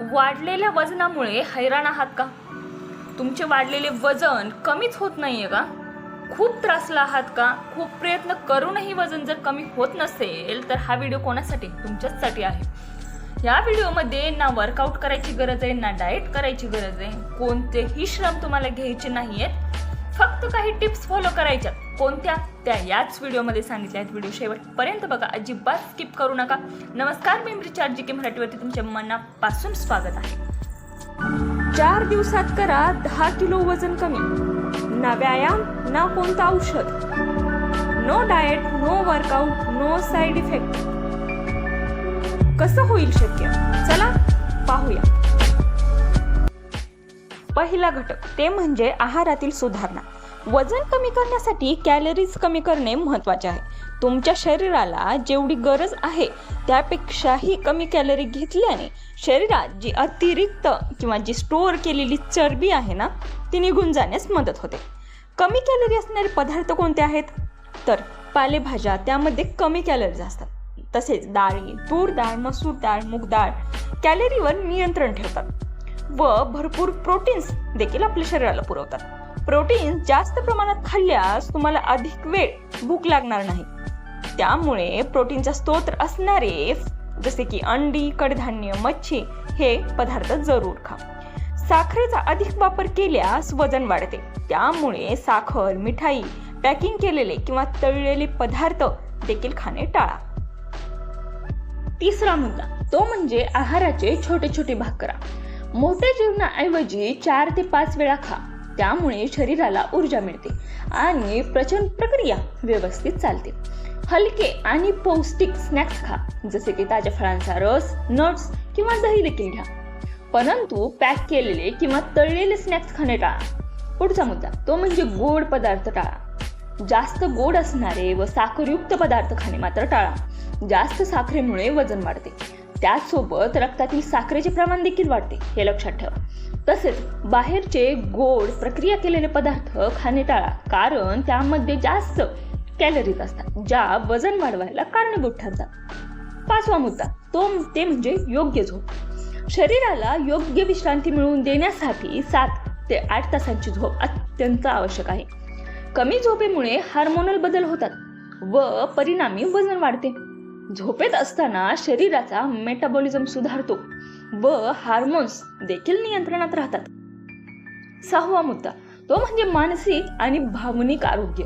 वाढलेल्या वजनामुळे हैराण आहात का? तुमचे वाढलेले वजन कमीच होत नाहीये का? खूप त्रासला आहात का? खूप प्रयत्न करूनही वजन जर कमी होत नसेल तर हा व्हिडिओ कोणासाठी? तुमच्याचसाठी आहे. या व्हिडिओमध्ये ना वर्कआउट करायची गरज आहे ना डाएट करायची गरज आहे. कोणतेही श्रम तुम्हाला घ्यायचे नाही आहेत फक्त काही टिप्स फॉलो करायच्या कोणत्या त्या याच व्हिडिओमध्ये सांगितल्या आहेत व्हिडिओ शेवटपर्यंत बघा. अजिबात स्किप करू नका. नमस्कार मी रिचार्ज जी के मराठीवरती तुमच्या मनापासून स्वागत आहे. चार दिवसात करा दहा किलो वजन कमी. ना व्यायाम ना कोणतं औषध. No diet no workout no side effect. कसं होईल शक्य? चला पाहूया. पहिला घटक ते म्हणजे आहारातील सुधारणा. वजन कमी करण्यासाठी कॅलरीज कमी करणे महत्त्वाचे आहे. तुमच्या शरीराला जेवढी गरज आहे त्यापेक्षाही कमी कॅलरी घेतल्याने शरीरात जी अतिरिक्त किंवा जी स्टोअर केलेली चरबी आहे ना ती निघून जाण्यास मदत होते. कमी कॅलरी असणारे पदार्थ कोणते आहेत? तर पालेभाज्या त्यामध्ये कमी कॅलरीज असतात. तसेच डाळी तूर डाळ मसूर डाळ मूग डाळ कॅलरीवर नियंत्रण ठेवतात. व भरपूर प्रोटीन्स देखील आपल्या शरीराला पुरवतात. प्रोटीन्स जास्त प्रमाणात खाल्ल्यास तुम्हाला अधिक वेळ भूक लागणार नाही. त्यामुळे प्रोटीनचा स्तोत्र असणारे जसे की अंडी कडधान्य मच्छी हे पदार्थ जरूर खा. साखरेचा अधिक वापर केल्यास वजन वाढते. त्यामुळे साखर मिठाई पॅकिंग केलेले किंवा तळलेले पदार्थ देखील खाणे टाळा. तिसरा मुद्दा तो म्हणजे आहाराचे छोटे छोटे भाग करा. मोठ्या जेवणाऐवजी चार ते पाच वेळा खा. त्यामुळे शरीराला ऊर्जा मिळते आणि प्रचन प्रक्रिया व्यवस्थित चालते. हलके आणि पौष्टिक स्नॅक्स खा जसे की ताज्या फळांचा रस नट्स किंवा दही देखील घ्या. परंतु पॅक केलेले किंवा तळलेले स्नॅक्स खाणे टाळा. पुढचा मुद्दा तो म्हणजे गोड पदार्थ टाळा. जास्त गोड असणारे व साखरयुक्त पदार्थ खाणे मात्र टाळा. जास्त साखरेमुळे वजन वाढते. त्याचसोबत रक्तातील साखरेचे प्रमाण देखील वाढते हे लक्षात ठेवा. तसेच बाहेरचे गोड प्रक्रिया केलेले पदार्थ खाणे टाळा कारण त्यामध्ये जास्त कॅलरीज असतात ज्या वजन वाढवायला कारणीभूत ठरतात. पाचवा मुद्दा तो ते म्हणजे योग्य झोप. शरीराला योग्य विश्रांती मिळवून देण्यासाठी सात ते आठ तासांची झोप अत्यंत आवश्यक आहे. कमी झोपेमुळे हार्मोनल बदल होतात व परिणामी वजन वाढते. झोपेत असताना शरीराचा मेटाबॉलिझम सुधारतो व हार्मोन्स देखील नियंत्रणात राहतात. सहावा मुद्दा तो म्हणजे मानसिक आणि भावनिक आरोग्य.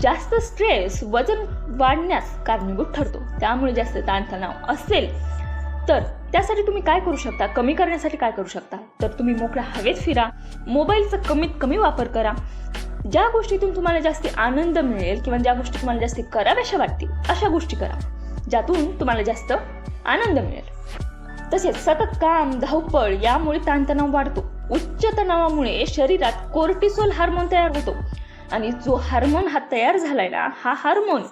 जास्त स्ट्रेस वजन वाढण्यास कारणीभूत ठरतो. त्यामुळे जास्त ताणतणाव असेल तर त्यासाठी तुम्ही काय करू शकता? कमी करण्यासाठी काय करू शकता? तर तुम्ही मोकळ्या हवेत फिरा मोबाईलचा कमीत कमी वापर करा. ज्या गोष्टीतून तुम्हाला जास्त आनंद मिळेल किंवा ज्या गोष्टी तुम्हाला जास्ती कराव्याशा वाटतील अशा गोष्टी करा. ज्यातून तुम्हाला जास्त आनंद मिळेल. तसेच सतत काम धावपळ यामुळे ताणतणाव वाढतो. उच्च तणावामुळे शरीरात कोर्टिसोल हार्मोन तयार होतो. आणि जो हार्मोन हा तयार झालाय ना हा हार्मोन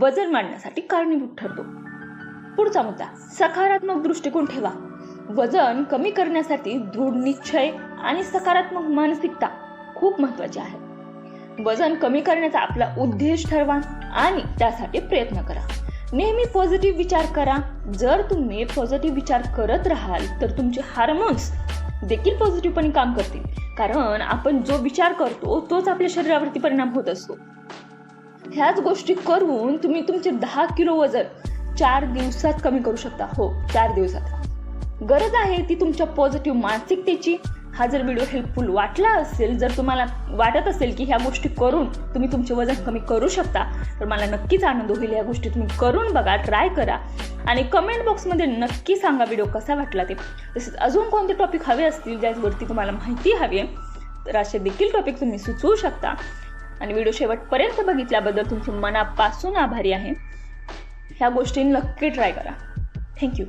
वजन वाढण्यासाठी कारणीभूत ठरतो. पुढचा मुद्दा सकारात्मक दृष्टिकोन ठेवा. वजन कमी करण्यासाठी दृढ निश्चय आणि सकारात्मक मानसिकता खूप महत्वाची आहे. वजन कमी करण्याचा आपला उद्देश ठरवा आणि त्यासाठी प्रयत्न करा. नेहमी पॉझिटिव्ह विचार करा. जर तुम्ही पॉझिटिव्ह विचार करत राहाल तर तुमचे हार्मोन्स देखील पॉझिटिव्हपणे काम करतील. कारण आपण जो विचार करतो तोच आपल्या शरीरावरती परिणाम होत असतो. ह्याच गोष्टी करून तुम्ही तुमचे दहा किलो वजन चार दिवसात कमी करू शकता. हो चार दिवसात. गरज आहे ती तुमच्या पॉझिटिव्ह मानसिकतेची. हा जर व्हिडिओ हेल्पफुल वाटला असेल जर तुम्हाला वाटत असेल की ह्या गोष्टी करून तुम्ही तुमचे वजन कमी करू शकता तर मला नक्कीच आनंद होईल. या गोष्टी तुम्ही करून बघा ट्राय करा. आणि कमेंट बॉक्समध्ये नक्की सांगा व्हिडिओ कसा वाटला ते. तसेच अजून कोणते टॉपिक हवे असतील ज्यावरती तुम्हाला माहिती हवी आहे तर असे देखील टॉपिक तुम्ही सुचवू शकता. आणि व्हिडिओ शेवटपर्यंत बघितल्याबद्दल तुमचे मनापासून आभारी आहे. ह्या गोष्टी नक्की ट्राय करा. थँक्यू